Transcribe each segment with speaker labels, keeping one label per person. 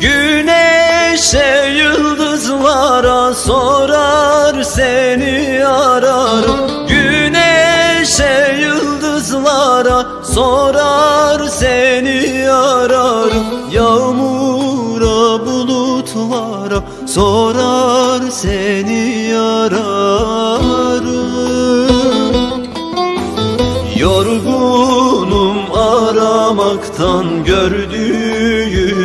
Speaker 1: Güneşe yıldızlara sorar seni ararım Güneşe yıldızlara sorar seni ararım Yağmura bulutlara sorar seni ararım Yorgunum aramaktan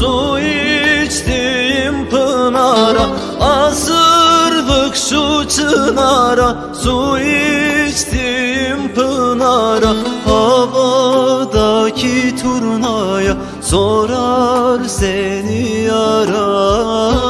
Speaker 1: su içtiğim pınara Asırlık şu çınara. Su içtiğim pınara Havadaki turnaya sorar seni ararım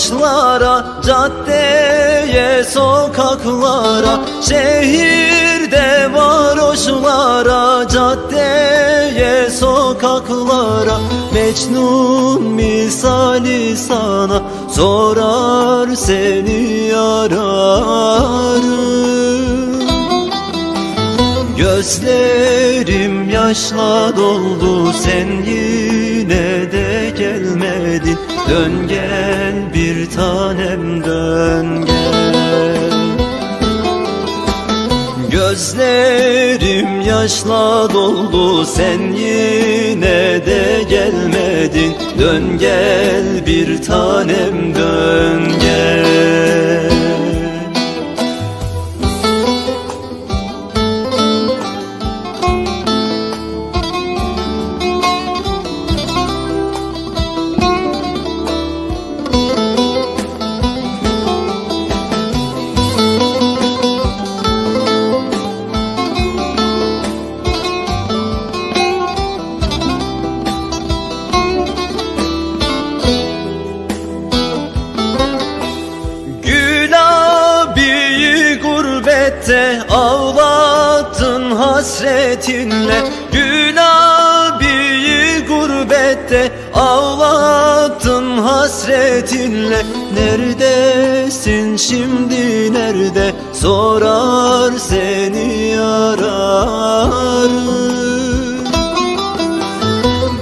Speaker 1: varoşlara, caddeye, sokaklara Şehirde varoşlara, caddeye, sokaklara. Mecnun misali sana sorar seni ararım Gözlerim yaşla doldu sen yine de gelmedin. Dön gel bir tanem dön gel. Gözlerim yaşla doldu sen yine de gelmedin. Dön gel bir tanem dön gurbette ağlattın hasretinle. Gülabiyi gurbette ağlattın hasretinle. Neredesin şimdi nerede? Sorar seni ararım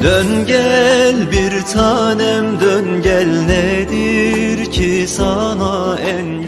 Speaker 1: Dön gel bir tanem dön gel. Nedir ki sana engel